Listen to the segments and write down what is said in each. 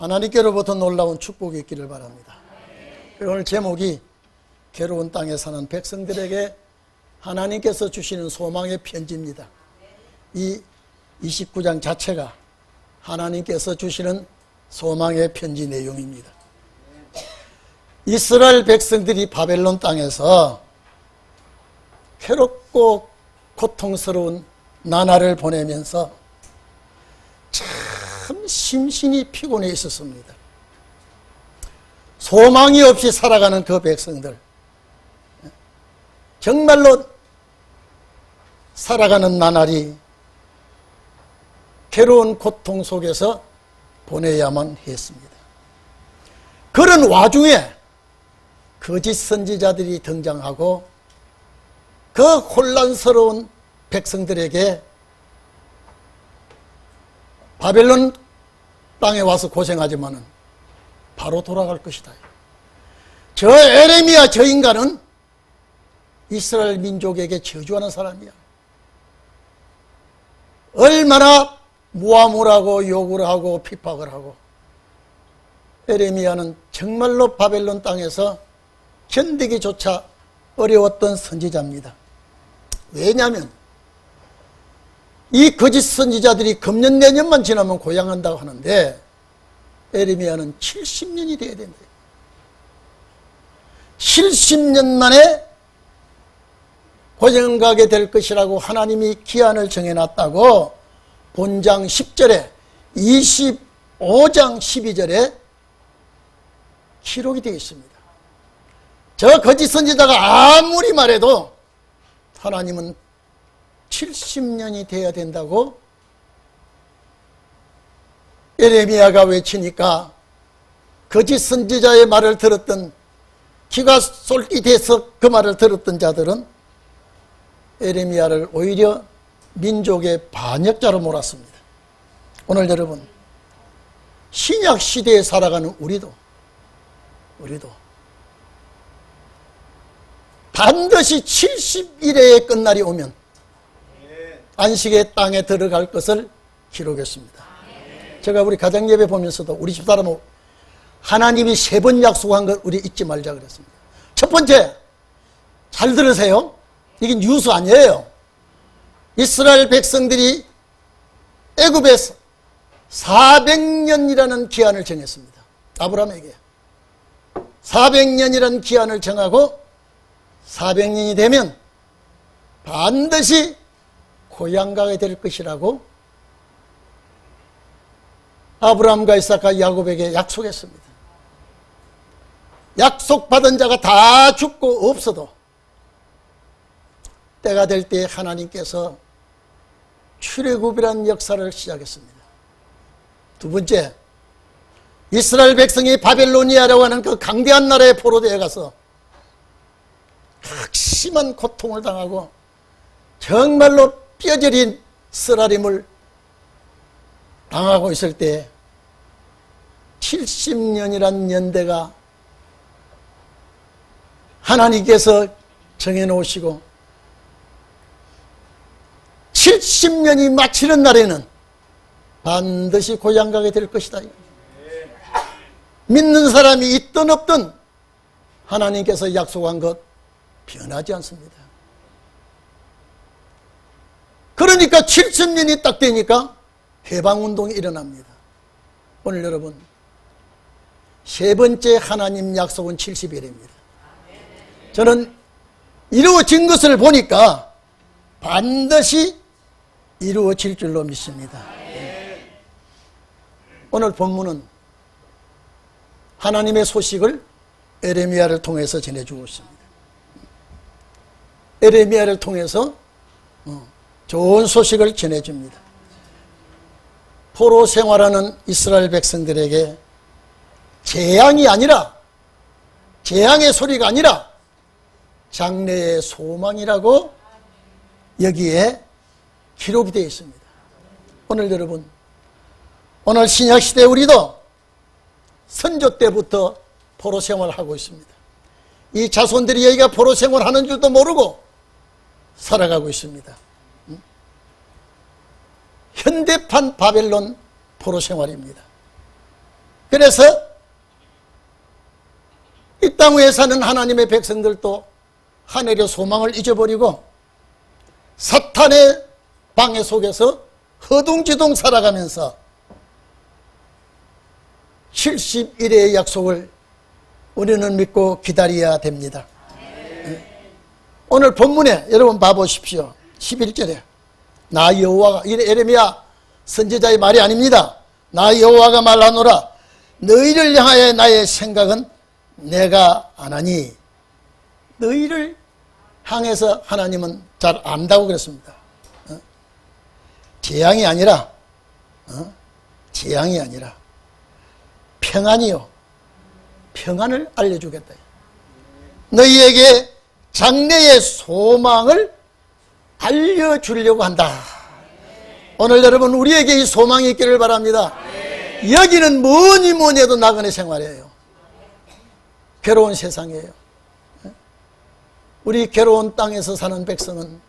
하나님께로부터 놀라운 축복이 있기를 바랍니다. 오늘 제목이 괴로운 땅에 사는 백성들에게 하나님께서 주시는 소망의 편지입니다. 이 29장 자체가 하나님께서 주시는 소망의 편지 내용입니다. 이스라엘 백성들이 바벨론 땅에서 괴롭고 고통스러운 나날을 보내면서 참 심신이 피곤해 있었습니다. 소망이 없이 살아가는 그 백성들. 정말로 살아가는 나날이 괴로운 고통 속에서 보내야만 했습니다. 그런 와중에 거짓 선지자들이 등장하고 그 혼란스러운 백성들에게 바벨론 땅에 와서 고생하지만은 바로 돌아갈 것이다. 저 에레미야 저 인간은 이스라엘 민족에게 저주하는 사람이야. 얼마나 모함을 하고 욕을 하고 핍박을 하고 에레미야는 정말로 바벨론 땅에서 견디기조차 어려웠던 선지자입니다. 왜냐하면 이 거짓 선지자들이 금년 내년만 지나면 고향한다고 하는데 에레미야는 70년이 돼야 된다. 70년 만에 고향 가게 될 것이라고 하나님이 기한을 정해놨다고 본장 10절에 25장 12절에 기록이 되어 있습니다. 저 거짓 선지자가 아무리 말해도 하나님은 70년이 돼야 된다고 에레미야가 외치니까 거짓 선지자의 말을 들었던 기가 쏠깃해서 그 말을 들었던 자들은 에레미야를 오히려 민족의 반역자로 몰았습니다. 오늘 여러분 신약 시대에 살아가는 우리도 우리도 반드시 70일의 끝날이 오면 안식의 땅에 들어갈 것을 기록했습니다. 제가 우리 가정 예배 보면서도 우리 집 사람은 하나님이 세 번 약속한 걸 우리 잊지 말자 그랬습니다. 첫 번째, 잘 들으세요. 이게 뉴스 아니에요. 이스라엘 백성들이 애굽에서 400년이라는 기한을 정했습니다. 아브라함에게. 400년이라는 기한을 정하고 400년이 되면 반드시 고향 가게 될 것이라고 아브라함과 이삭과 야곱에게 약속했습니다. 약속받은 자가 다 죽고 없어도 때가 될 때 하나님께서 출애굽이라는 역사를 시작했습니다. 두 번째, 이스라엘 백성이 바벨로니아라고 하는 그 강대한 나라에 포로되어 가서 극심한 고통을 당하고 정말로 뼈저린 쓰라림을 당하고 있을 때 70년이란 연대가 하나님께서 정해놓으시고 70년이 마치는 날에는 반드시 고향 가게 될 것이다. 믿는 사람이 있든 없든 하나님께서 약속한 것 변하지 않습니다. 그러니까 70년이 딱 되니까 해방운동이 일어납니다. 오늘 여러분, 세 번째 하나님 약속은 70일입니다. 저는 이루어진 것을 보니까 반드시 이루어질 줄로 믿습니다. 오늘 본문은 하나님의 소식을 에레미야를 통해서 전해주고 있습니다. 에레미야를 통해서 어, 좋은 소식을 전해줍니다. 포로 생활하는 이스라엘 백성들에게 재앙이 아니라 재앙의 소리가 아니라 장래의 소망이라고 여기에 기록이 되어 있습니다. 오늘 여러분 오늘 신약 시대 우리도 선조 때부터 포로 생활을 하고 있습니다. 이 자손들이 여기가 포로 생활하는 줄도 모르고 살아가고 있습니다. 현대판 바벨론 포로 생활입니다. 그래서 이 땅 위에 사는 하나님의 백성들도 하늘의 소망을 잊어버리고 사탄의 방해 속에서 허둥지둥 살아가면서 71회의 약속을 우리는 믿고 기다려야 됩니다. 오늘 본문에 여러분 봐보십시오. 11절에 나 여호와가 이 에레미야 선지자의 말이 아닙니다. 나 여호와가 말하노라 너희를 향하여 나의 생각은 내가 안하니 너희를 향해서 하나님은 잘 안다고 그랬습니다. 어? 재앙이 아니라 어? 재앙이 아니라 평안이요 평안을 알려주겠다. 너희에게 장래의 소망을 알려주려고 한다. 오늘 여러분 우리에게 이 소망이 있기를 바랍니다. 여기는 뭐니 뭐니 해도 나그네 생활이에요. 괴로운 세상이에요. 우리 괴로운 땅에서 사는 백성은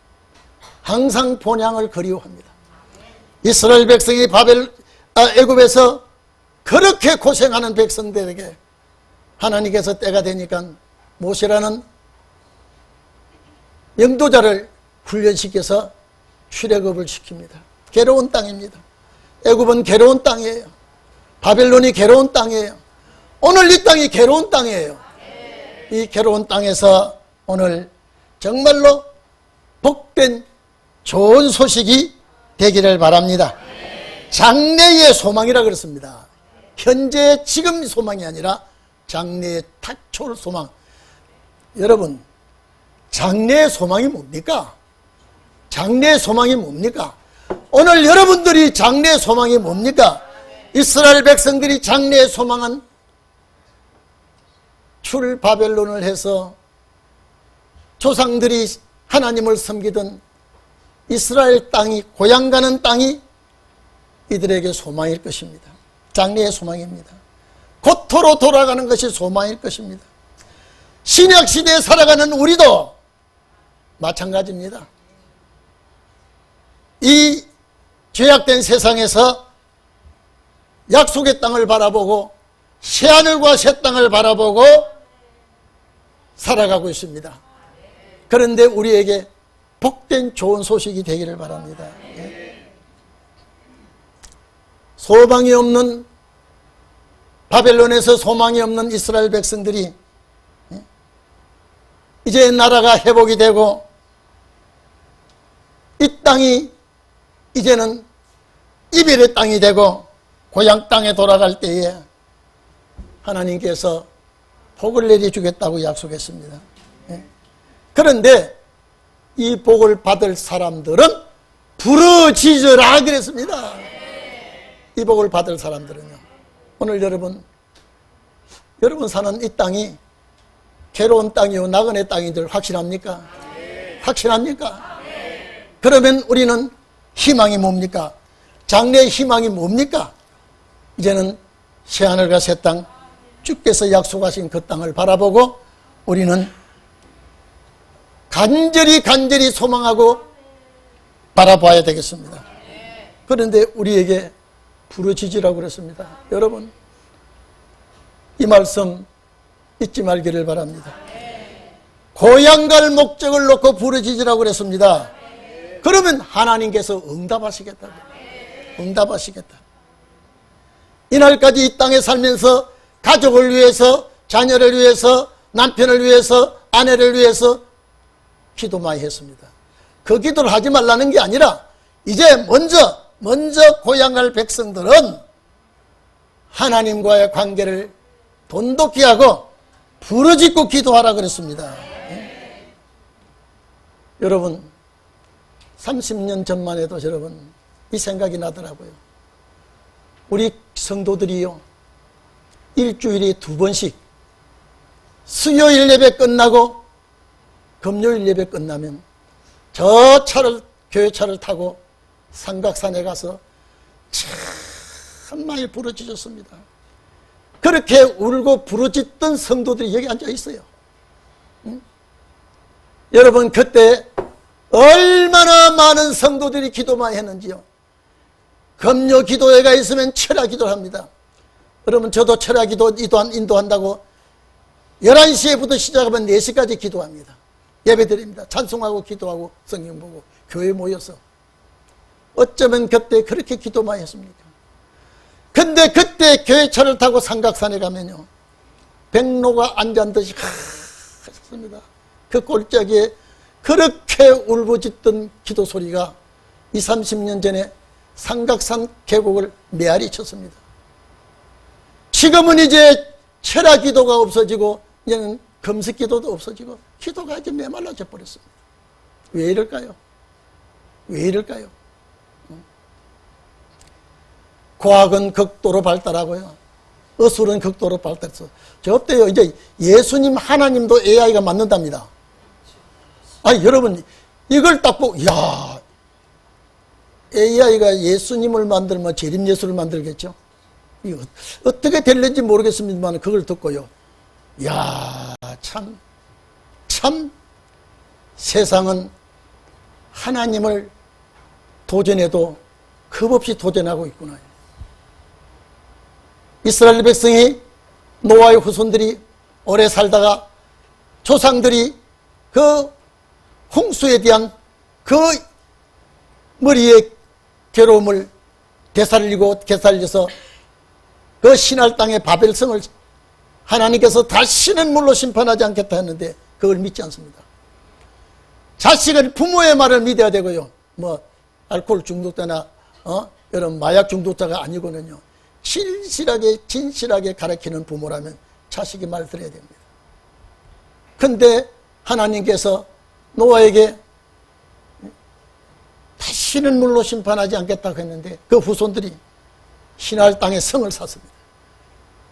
항상 본향을 그리워합니다. 이스라엘 백성이 바벨 아, 애굽에서 그렇게 고생하는 백성들에게 하나님께서 때가 되니까 모세라는 영도자를 훈련시켜서 출애굽을 시킵니다. 괴로운 땅입니다. 애굽은 괴로운 땅이에요. 바벨론이 괴로운 땅이에요. 오늘 이 땅이 괴로운 땅이에요. 이 괴로운 땅에서 오늘 정말로 복된 좋은 소식이 되기를 바랍니다. 장래의 소망이라 그랬습니다. 현재 지금 소망이 아니라 장래의 탁초를 소망. 여러분, 장래의 소망이 뭡니까? 장래의 소망이 뭡니까? 오늘 여러분들이 장래의 소망이 뭡니까? 이스라엘 백성들이 장래의 소망은 출 바벨론을 해서 조상들이 하나님을 섬기던 이스라엘 땅이 고향 가는 땅이 이들에게 소망일 것입니다. 장래의 소망입니다. 고토로 돌아가는 것이 소망일 것입니다. 신약 시대에 살아가는 우리도 마찬가지입니다. 이 죄악된 세상에서 약속의 땅을 바라보고 새하늘과 새 땅을 바라보고 살아가고 있습니다. 그런데 우리에게 복된 좋은 소식이 되기를 바랍니다. 예. 소망이 없는 바벨론에서 소망이 없는 이스라엘 백성들이 예. 이제 나라가 회복이 되고 이 땅이 이제는 이별의 땅이 되고 고향 땅에 돌아갈 때에 하나님께서 복을 내려주겠다고 약속했습니다. 예. 그런데 이 복을 받을 사람들은 부르짖으라 그랬습니다. 이 복을 받을 사람들은요. 오늘 여러분, 여러분 사는 이 땅이 괴로운 땅이요, 나그네 땅이들 확실합니까? 확실합니까? 그러면 우리는 희망이 뭡니까? 장래의 희망이 뭡니까? 이제는 새하늘과 새 땅, 주께서 약속하신 그 땅을 바라보고 우리는 간절히 간절히 소망하고 바라봐야 되겠습니다. 그런데 우리에게 부르짖으라고 그랬습니다. 여러분, 이 말씀 잊지 말기를 바랍니다. 고향 갈 목적을 놓고 부르짖으라고 그랬습니다. 그러면 하나님께서 응답하시겠다고. 응답하시겠다. 이날까지 이 땅에 살면서 가족을 위해서, 자녀를 위해서, 남편을 위해서, 아내를 위해서 기도 많이 했습니다. 그 기도를 하지 말라는 게 아니라 이제 먼저 먼저 고향갈 백성들은 하나님과의 관계를 돈독히 하고 부르짖고 기도하라 그랬습니다. 예? 여러분 30년 전만 해도 여러분 이 생각이 나더라고요. 우리 성도들이요 일주일에 두 번씩 수요일 예배 끝나고 금요일 예배 끝나면 저 차를 교회 차를 타고 삼각산에 가서 참 많이 부르짖었습니다. 그렇게 울고 부르짖던 성도들이 여기 앉아 있어요. 응? 여러분 그때 얼마나 많은 성도들이 기도 많이 했는지요. 금요 기도회가 있으면 철야 기도를 합니다. 여러분 저도 철야 기도 인도한, 인도한다고 11시에부터 시작하면 4시까지 기도합니다. 예배 드립니다. 찬송하고 기도하고 성경 보고 교회 모여서 어쩌면 그때 그렇게 기도 많이 했습니까? 근데 그때 교회 차를 타고 삼각산에 가면요. 백로가 앉은 듯이 하셨습니다. 그 골짜기에 그렇게 울부짖던 기도 소리가 20, 30년 전에 삼각산 계곡을 메아리 쳤습니다. 지금은 이제 철야 기도가 없어지고 이제는 금식 기도도 없어지고 기도가 이제 메말라져 버렸습니다. 왜 이럴까요? 왜 이럴까요? 과학은 극도로 발달하고요. 어술은 극도로 발달해서 저 어때요? 이제 예수님 하나님도 AI가 만든답니다. 아니 여러분 이걸 딱 보고 야 AI가 예수님을 만들면 재림 예수를 만들겠죠? 이거 어떻게 될는지 모르겠습니다만 그걸 듣고요. 야, 참, 참 세상은 하나님을 도전해도 겁없이 도전하고 있구나. 이스라엘 백성이 노아의 후손들이 오래 살다가 조상들이 그 홍수에 대한 그 머리에 괴로움을 되살리고 되살려서 그 신할 땅의 바벨성을 하나님께서 다시는 물로 심판하지 않겠다 했는데 그걸 믿지 않습니다. 자식은 부모의 말을 믿어야 되고요. 뭐 알코올 중독자나 어? 이런 마약 중독자가 아니고는요. 진실하게 진실하게 가르치는 부모라면 자식이 말 들어야 됩니다. 근데 하나님께서 노아에게 다시는 물로 심판하지 않겠다고 했는데 그 후손들이 신할 땅에 성을 샀습니다.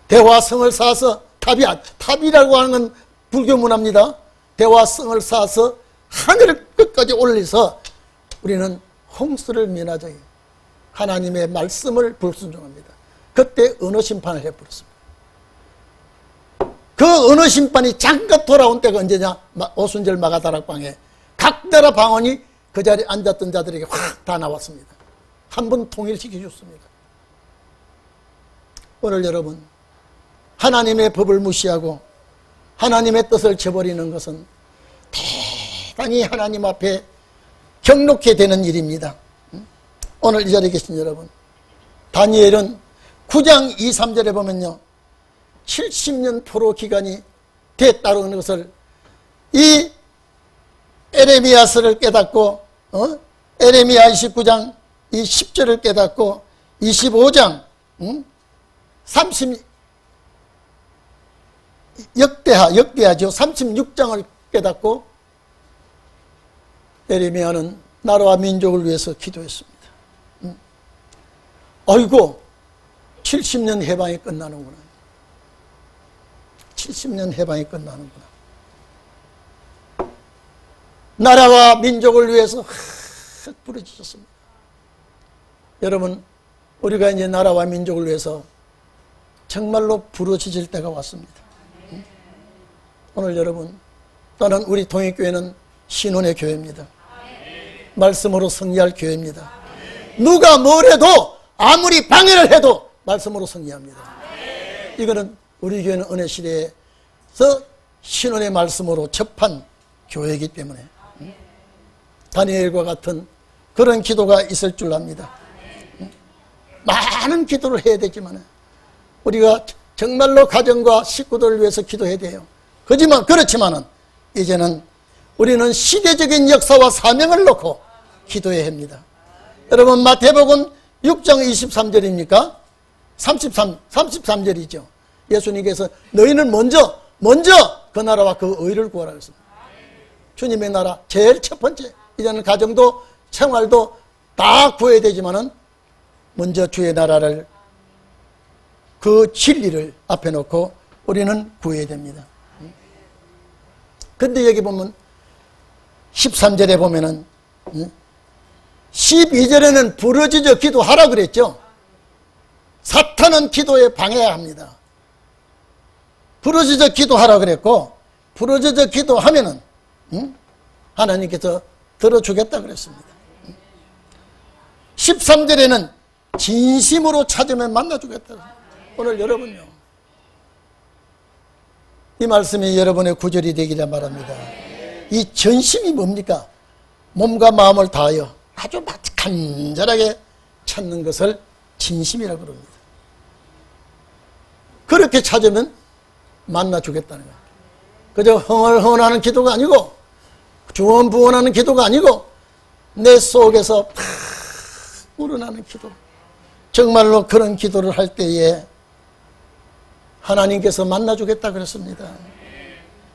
대화성을 쌓아서 탑이 탑이라고 하는 건 불교 문화입니다. 대화성을 쌓아서 하늘 끝까지 올려서 우리는 홍수를 면하자. 하나님의 말씀을 불순종합니다. 그때 언어 심판을 해버렸습니다. 그 언어 심판이 잠깐 돌아온 때가 언제냐? 오순절 마가다락방에 각 나라 방언이 그 자리에 앉았던 자들에게 확 다 나왔습니다. 한 번 통일시켜 줬습니다. 오늘 여러분 하나님의 법을 무시하고 하나님의 뜻을 저버리는 것은 대단히 하나님 앞에 경록해 되는 일입니다. 오늘 이 자리에 계신 여러분 다니엘은 9장 2, 3절에 보면요 70년 포로 기간이 됐다는 것을 이 에레미야스를 깨닫고 어? 에레미야 29장 이 10절을 깨닫고 25장 응? 30 역대하 역대하죠 36장을 깨닫고 에레미야는 나라와 민족을 위해서 기도했습니다. 응? 아이고 70년 해방이 끝나는구나. 70년 해방이 끝나는구나. 나라와 민족을 위해서 흑 부르짖었습니다. 여러분, 우리가 이제 나라와 민족을 위해서 정말로 부르짖을 때가 왔습니다. 오늘 여러분, 나는 우리 통일교회는 신혼의 교회입니다. 말씀으로 승리할 교회입니다. 누가 뭘 해도 아무리 방해를 해도 말씀으로 승리합니다. 이거는 우리 교회는 은혜 시대에서 신혼의 말씀으로 접한 교회이기 때문에 다니엘과 같은 그런 기도가 있을 줄 압니다. 많은 기도를 해야 되지만 우리가 정말로 가정과 식구들을 위해서 기도해야 돼요. 그지만 그렇지만은 이제는 우리는 시대적인 역사와 사명을 놓고 기도해야 합니다. 여러분 마태복음 6장 23절입니까? 33 33절이죠. 예수님께서 너희는 먼저 먼저 그 나라와 그 의를 구하라 했습니다. 주님의 나라 제일 첫 번째 이제는 가정도 생활도 다 구해야 되지만은 먼저 주의 나라를 그 진리를 앞에 놓고 우리는 구해야 됩니다. 근데 여기 보면 13절에 보면은 12절에는 부러지져 기도하라 그랬죠. 사탄은 기도에 방해합니다. 부러지져 기도하라 그랬고 부러지져 기도하면은 하나님께서 들어주겠다 그랬습니다. 13절에는 진심으로 찾으면 만나주겠다. 오늘 여러분요. 이 말씀이 여러분의 구절이 되기를 바랍니다. 이 전심이 뭡니까? 몸과 마음을 다하여 아주 간절하게 찾는 것을 진심이라고 그럽니다. 그렇게 찾으면 만나 주겠다는 거예요. 그저 흥얼 흥얼하는 기도가 아니고 주원 부원하는 기도가 아니고 내 속에서 팍 우러나는 기도. 정말로 그런 기도를 할 때에 하나님께서 만나 주겠다 그랬습니다.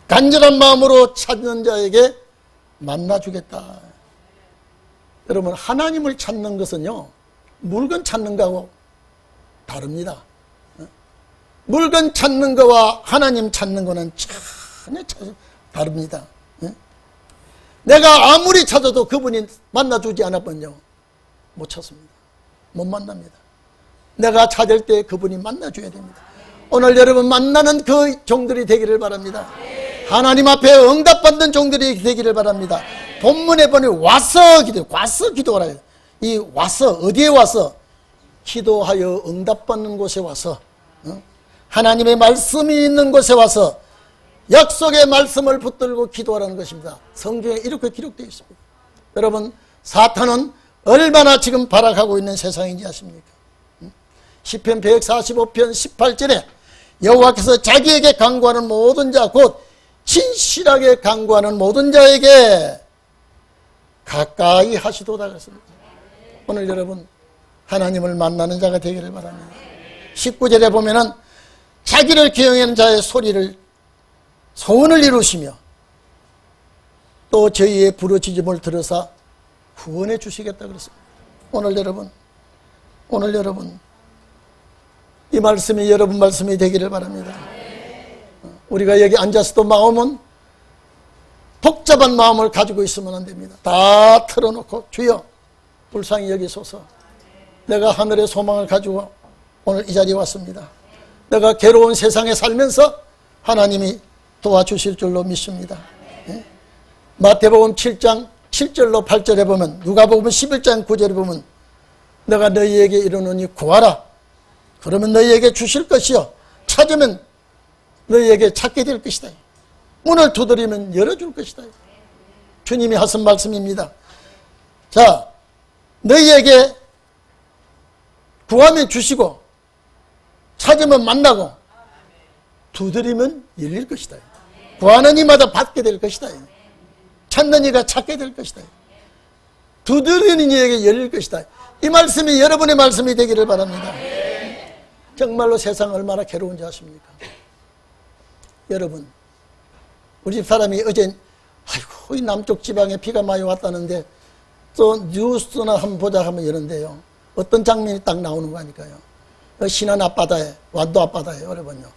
간절한 마음으로 찾는 자에게 만나 주겠다. 여러분, 하나님을 찾는 것은요, 물건 찾는 거하고 다릅니다. 물건 찾는 거와 하나님 찾는 거는 전혀 다릅니다. 내가 아무리 찾아도 그분이 만나주지 않았면요, 못 찾습니다. 못 만납니다. 내가 찾을 때 그분이 만나줘야 됩니다. 오늘 여러분 만나는 그 종들이 되기를 바랍니다. 하나님 앞에 응답받는 종들이 되기를 바랍니다. 본문에 보니 와서 기도, 와서 기도하라. 이 와서 어디에 와서 기도하여 응답받는 곳에 와서 어? 하나님의 말씀이 있는 곳에 와서 약속의 말씀을 붙들고 기도하라는 것입니다. 성경에 이렇게 기록되어 있습니다. 여러분 사탄은 얼마나 지금 발악하고 있는 세상인지 아십니까? 10편 145편 18절에 여호와께서 자기에게 강구하는 모든 자 곧 진실하게 강구하는 모든 자에게 가까이 하시도다 그랬습니다. 오늘 여러분 하나님을 만나는 자가 되기를 바랍니다. 19절에 보면은 자기를 기용하는 자의 소리를 소원을 이루시며 또 저희의 부르짖음을 들어서 후원해 주시겠다 그랬습니다. 오늘 여러분 오늘 여러분 이 말씀이 여러분 말씀이 되기를 바랍니다. 우리가 여기 앉아서도 마음은 복잡한 마음을 가지고 있으면 안 됩니다. 다 털어놓고 주여 불쌍히 여기소서 내가 하늘의 소망을 가지고 오늘 이 자리에 왔습니다. 내가 괴로운 세상에 살면서 하나님이 도와주실 줄로 믿습니다. 예? 마태복음 7장 7절로 8절에 보면 누가복음 11장 9절에 보면 내가 너희에게 이르노니 구하라 그러면 너희에게 주실 것이요 찾으면 너희에게 찾게 될 것이다. 문을 두드리면 열어줄 것이다. 주님이 하신 말씀입니다. 자, 너희에게 구하면 주시고 찾으면 만나고 두드리면 열릴 것이다. 구하는 이마다 받게 될 것이다. 찾는 이가 찾게 될 것이다. 두드리는 이에게 열릴 것이다. 이 말씀이 여러분의 말씀이 되기를 바랍니다. 정말로 세상 얼마나 괴로운지 아십니까? 여러분, 우리 집 사람이 어제, 아이고, 이 남쪽 지방에 비가 많이 왔다는데, 또 뉴스나 한번 보자 하면 이런데요. 어떤 장면이 딱 나오는 거니까요. 그 신안 앞바다에, 완도 앞바다에, 여러분요.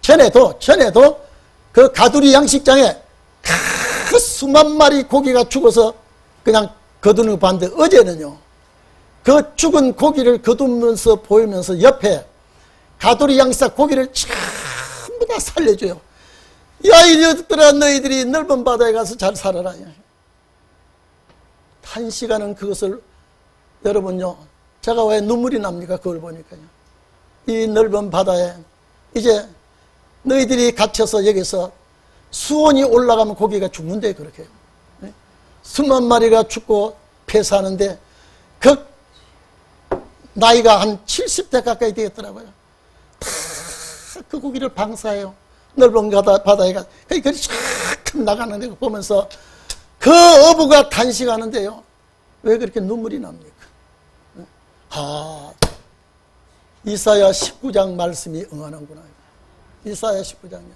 전에도, 전에도 그 가두리 양식장에 그 수만 마리 고기가 죽어서 그냥 거두는 봤는데 어제는요. 그 죽은 고기를 거두면서 보이면서 옆에 가두리 양식 고기를 전부 다 살려줘요. 야, 이녀들아, 너희들이 넓은 바다에 가서 잘 살아라. 한 시간은 그것을, 여러분요, 제가 왜 눈물이 납니까? 그걸 보니까요. 이 넓은 바다에, 이제 너희들이 갇혀서 여기서 수온이 올라가면 고기가 죽는데, 그렇게. 수만 마리가 죽고 폐사하는데, 그, 나이가 한 70대 가까이 되겠더라고요. 다 그 고기를 방사해요. 넓은 바다, 바다에 가, 그 글이 쫙 나가는 데 보면서 그 어부가 단식하는데요. 왜 그렇게 눈물이 납니까? 아, 이사야 19장 말씀이 응하는구나. 이사야 19장이요.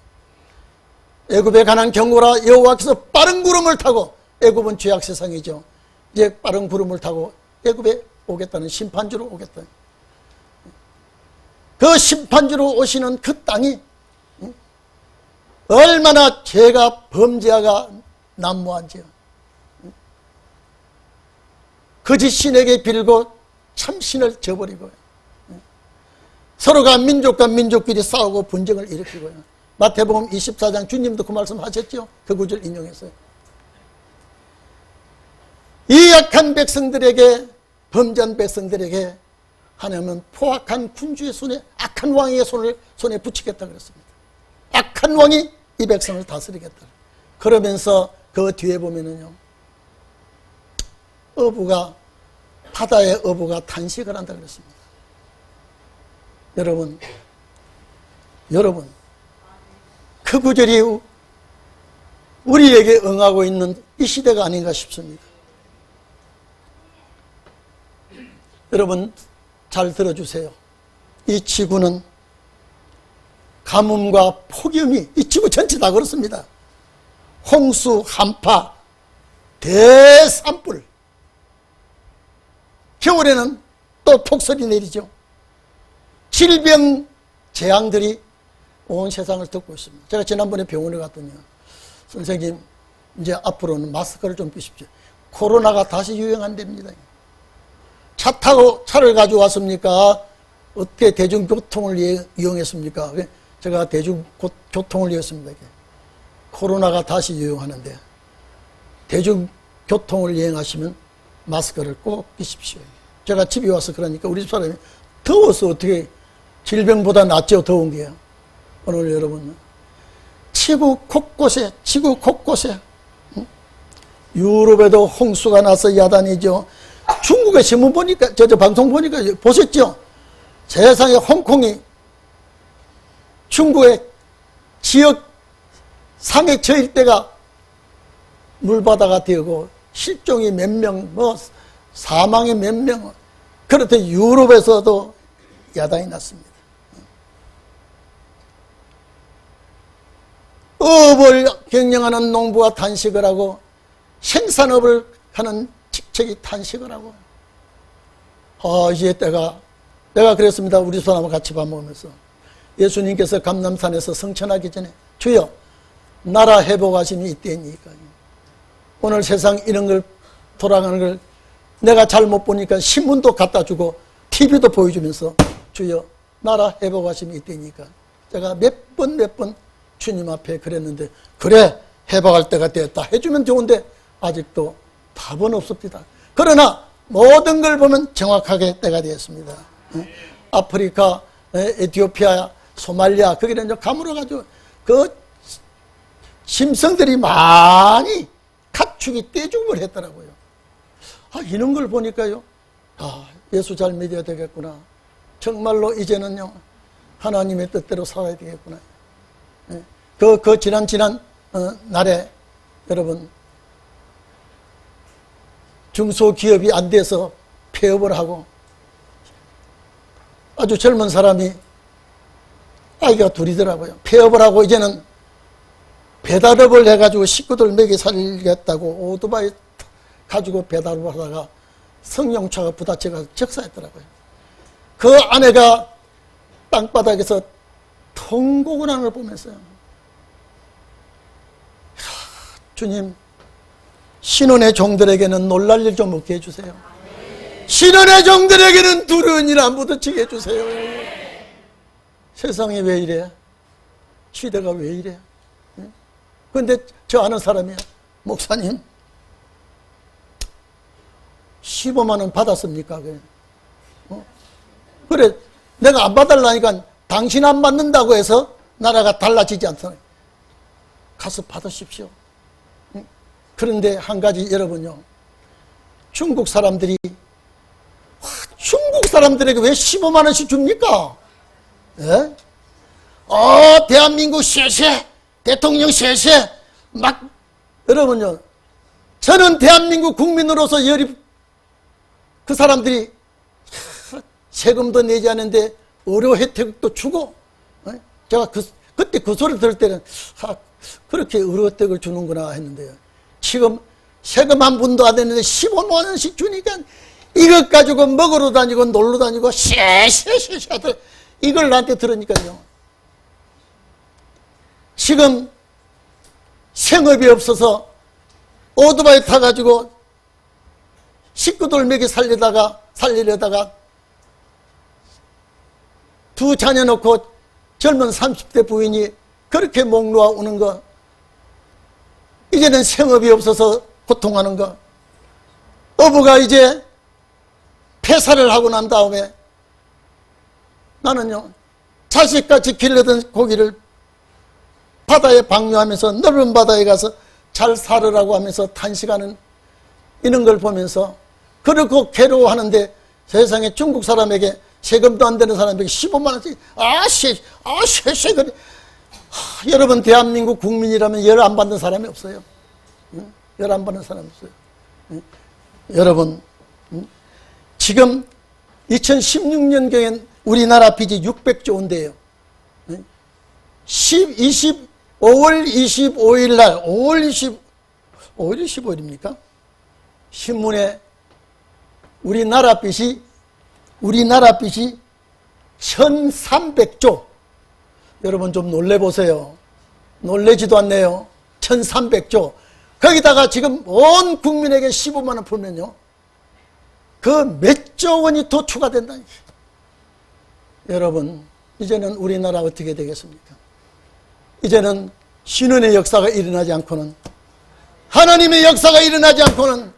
애굽에 관한 경고라 여호와께서 빠른 구름을 타고 애굽은 죄악 세상이죠. 이제 빠른 구름을 타고 애굽에 오겠다는 심판주로 오겠다. 그 심판주로 오시는 그 땅이 얼마나 죄가 범죄가 난무한지요. 거짓 신에게 빌고 참 신을 저버리고요. 서로가 민족과 민족끼리 싸우고 분쟁을 일으키고요. 마태복음 24장 주님도 그 말씀 하셨죠? 그 구절 인용했어요. 이 약한 백성들에게 범죄한 백성들에게 하나님은 포악한 군주의 손에 악한 왕의 손을 손에 붙이겠다 그랬습니다. 악한 왕이 이 백성을 다스리겠다. 그러면서 그 뒤에 보면은요. 어부가 바다의 어부가 단식을 한다 그랬습니다. 여러분, 여러분, 그 구절이 우리에게 응하고 있는 이 시대가 아닌가 싶습니다. 여러분, 잘 들어주세요. 이 지구는 가뭄과 폭염이 이 지구 전체 다 그렇습니다. 홍수, 한파, 대산불. 겨울에는 또 폭설이 내리죠. 질병, 재앙들이 온 세상을 덮고 있습니다. 제가 지난번에 병원에 갔더니 선생님 이제 앞으로는 마스크를 좀 끼십시오. 코로나가 다시 유행한답니다. 차 타고 차를 가져왔습니까? 어떻게 대중교통을 예- 이용했습니까? 제가 대중교통을 이용했습니다. 코로나가 다시 유행하는데 대중교통을 이용하시면 마스크를 꼭 끼십시오. 제가 집에 와서 그러니까 우리 집 사람이 더워서 어떻게 질병보다 낫죠 더운 게 오늘 여러분 지구 곳곳에 지구 곳곳에 응? 유럽에도 홍수가 나서 야단이죠. 중국의 신문 보니까 저, 저 방송 보니까 보셨죠? 세상에 홍콩이 중국의 지역 상해 저일 때가 물바다가 되고 실종이 몇 명, 뭐 사망이 몇 명, 그렇듯 유럽에서도 야단이 났습니다. 업을 경영하는 농부가 단식을 하고 생산업을 하는 직책이 단식을 하고. 아 이제 때가 내가 그랬습니다. 우리 사람과 같이 밥 먹으면서. 예수님께서 감남산에서 성천하기 전에 주여 나라 회복하심이 있대니까. 오늘 세상 이런 걸 돌아가는 걸 내가 잘 못 보니까 신문도 갖다 주고 TV도 보여주면서 주여 나라 회복하심이 있대니까. 제가 몇 번 몇번 주님 앞에 그랬는데 그래 회복할 때가 됐다 해주면 좋은데 아직도 답은 없습니다. 그러나 모든 걸 보면 정확하게 때가 되었습니다. 응? 아프리카, 에, 에티오피아, 소말리아 거기는 이제 가물어 가지고 그 심성들이 많이 가축이 떼죽음을 했더라고요. 아, 이런 걸 보니까요. 아, 예수 잘 믿어야 되겠구나. 정말로 이제는요. 하나님의 뜻대로 살아야 되겠구나. 예. 그, 그 지난, 지난, 어, 날에 여러분, 중소기업이 안 돼서 폐업을 하고 아주 젊은 사람이 아이가 둘이더라고요. 폐업을 하고 이제는 배달업을 해가지고 식구들 먹이 살겠다고 오토바이 가지고 배달을 하다가 성령차가 부딪혀서 적사했더라고요. 그 아내가 땅바닥에서 통곡을 하는 걸 보면서요. 주님, 신혼의 종들에게는 놀랄 일 좀 없게 해주세요. 신혼의 종들에게는 두려운 일 안 부딪히게 해주세요. 세상이 왜 이래? 시대가 왜 이래? 근데 저 아는 사람이야. 목사님, 15만 원 받았습니까? 그래. 어? 그래, 내가 안 받달라니까 당신 안 받는다고 해서 나라가 달라지지 않잖아요. 가서 받으십시오. 응? 그런데 한 가지 여러분요. 중국 사람들이 와, 중국 사람들에게 왜 15만 원씩 줍니까? 예? 어, 대한민국 쉐쉐, 대통령 쉐쉐, 막, 여러분요. 저는 대한민국 국민으로서 열이, 그 사람들이 세금도 내지 않는데 의료 혜택도 주고, 어? 제가 그, 그때 그 소리 들을 때는, 아, 그렇게 의료 혜택을 주는구나 했는데요. 지금 세금 한 분도 안 됐는데 15만 원씩 주니까 이것 가지고 먹으러 다니고 놀러 다니고 쉐쉐쉐쉐. 이걸 나한테 들으니까요. 지금 생업이 없어서 오토바이 타가지고 식구들 먹이 살리다가 살리려다가 두 자녀 놓고 젊은 30대 부인이 그렇게 목 놓아 오는 거 이제는 생업이 없어서 고통하는 거. 어부가 이제 폐사를 하고 난 다음에 나는요, 자식같이 길르던 고기를 바다에 방류하면서 넓은 바다에 가서 잘 살으라고 하면서 탄식하는 이런 걸 보면서 그렇고 괴로워하는데 세상에 중국 사람에게 세금도 안 되는 사람에게 15만 원씩 아씨 아씨 하, 여러분 대한민국 국민이라면 열 안 받는 사람이 없어요. 응? 열안 받는 사람이 없어요. 응? 여러분 응? 지금 2016년경엔 우리나라 빚이 600조 원대예요. 10, 20, 5월 25일 날, 5월 20, 5월 25일입니까? 신문에 우리나라 빚이, 우리나라 빚이 1300조. 여러분 좀 놀래보세요. 놀래지도 않네요. 1300조. 거기다가 지금 온 국민에게 15만원 풀면요. 그 몇조 원이 더 추가된다니. 여러분, 이제는 우리나라 어떻게 되겠습니까? 이제는 신원의 역사가 일어나지 않고는 하나님의 역사가 일어나지 않고는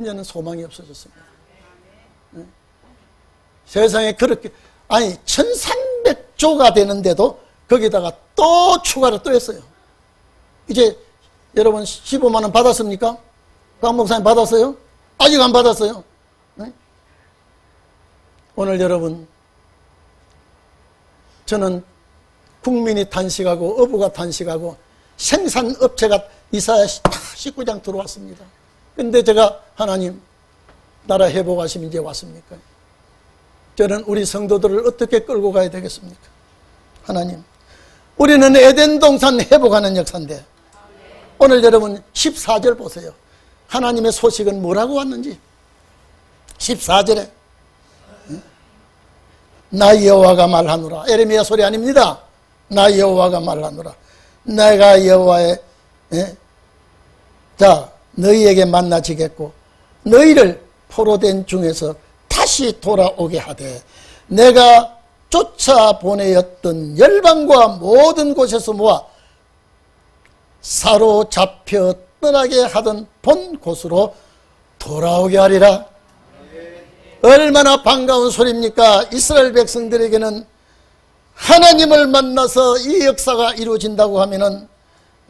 이제는 소망이 없어졌습니다. 네? 세상에 그렇게 아니 1300 조가 되는데도 거기다가 또 추가로 또 했어요. 이제 여러분 15만 원 받았습니까? 강 목사님 받았어요? 아직 안 받았어요. 네? 오늘 여러분 저는 국민이 단식하고 어부가 단식하고 생산업체가 이사야 19장 들어왔습니다. 근데 제가 하나님 나라 회복하시면 이제 왔습니까? 저는 우리 성도들을 어떻게 끌고 가야 되겠습니까? 하나님 우리는 에덴 동산 회복하는 역사인데 오늘 여러분 14절 보세요. 하나님의 소식은 뭐라고 왔는지 14절에 나 여호와가 말하노라. 에레미야 소리 아닙니다. 나 여호와가 말하노라. 내가 여호와의 예? 자 너희에게 만나지겠고 너희를 포로된 중에서 다시 돌아오게 하되 내가 쫓아 보내었던 열방과 모든 곳에서 모아 사로잡혀 떠나게 하던 본 곳으로 돌아오게 하리라. 얼마나 반가운 소리입니까? 이스라엘 백성들에게는 하나님을 만나서 이 역사가 이루어진다고 하면은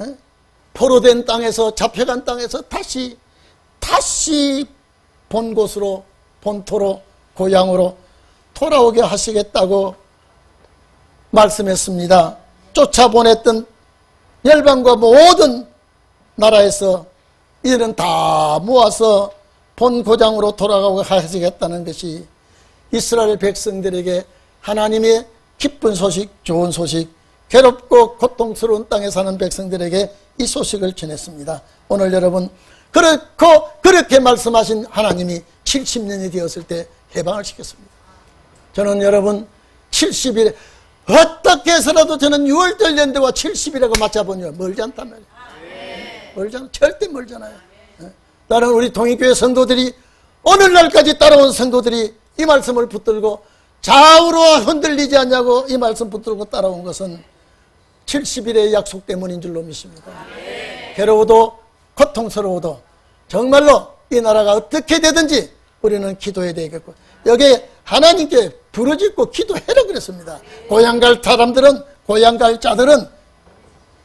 에? 포로된 땅에서 잡혀간 땅에서 다시 다시 본 곳으로 본토로 고향으로 돌아오게 하시겠다고 말씀했습니다. 쫓아보냈던 열방과 모든 나라에서 이들은 다 모아서 본 고장으로 돌아가고 하시겠다는 것이 이스라엘 백성들에게 하나님의 기쁜 소식, 좋은 소식, 괴롭고 고통스러운 땅에 사는 백성들에게 이 소식을 전했습니다. 오늘 여러분 그렇고 그렇게 말씀하신 하나님이 70년이 되었을 때 해방을 시켰습니다. 저는 여러분 70일에 어떻게 해서라도 저는 6월절 연대와 70일하고 맞춰보니 멀지 않단 말이에요. 멀지 않아. 절대 멀잖아요. 예? 나는 우리 동의교회 성도들이 오늘날까지 따라온 성도들이 이 말씀을 붙들고 좌우로 흔들리지 않냐고 이 말씀 붙들고 따라온 것은 70일의 약속 때문인 줄로 믿습니다. 괴로워도 고통스러워도 정말로 이 나라가 어떻게 되든지 우리는 기도해야 되겠고 여기에 하나님께 부르짖고 기도해라 그랬습니다. 고향 갈 사람들은 고향 갈 자들은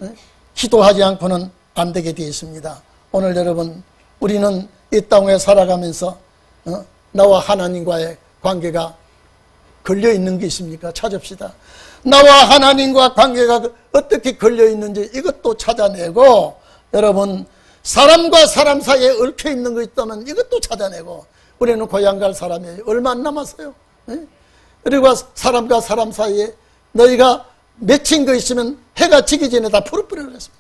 예? 기도하지 않고는 안 되게 되어 있습니다. 오늘 여러분 우리는 이 땅에 살아가면서 어? 나와 하나님과의 관계가 걸려 있는 게 있습니까? 찾읍시다. 나와 하나님과 관계가 어떻게 걸려 있는지 이것도 찾아내고 여러분 사람과 사람 사이에 얽혀 있는 거 있다면 이것도 찾아내고 우리는 고향 갈 사람이 얼마 안 남았어요. 예? 그리고 사람과 사람 사이에 너희가 맺힌 거 있으면 해가 지기 전에 다 풀어버리라 그랬습니다.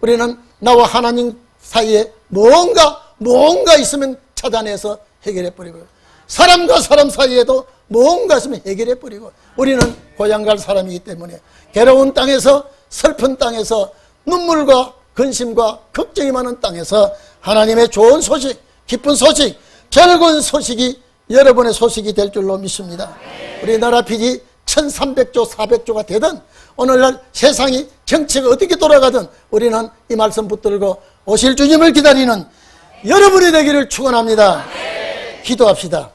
우리는 나와 하나님 사이에 뭔가 뭔가 있으면 찾아내서 해결해 버리고 사람과 사람 사이에도 뭔가 있으면 해결해 버리고 우리는 고향 갈 사람이기 때문에 괴로운 땅에서 슬픈 땅에서 눈물과 근심과 걱정이 많은 땅에서 하나님의 좋은 소식, 기쁜 소식, 결국 소식이 여러분의 소식이 될 줄로 믿습니다. 우리나라 빚이 1300조, 400조가 되든 오늘날 세상이 정치가 어떻게 돌아가든 우리는 이 말씀 붙들고 오실 주님을 기다리는 여러분이 되기를 축원합니다. 기도합시다.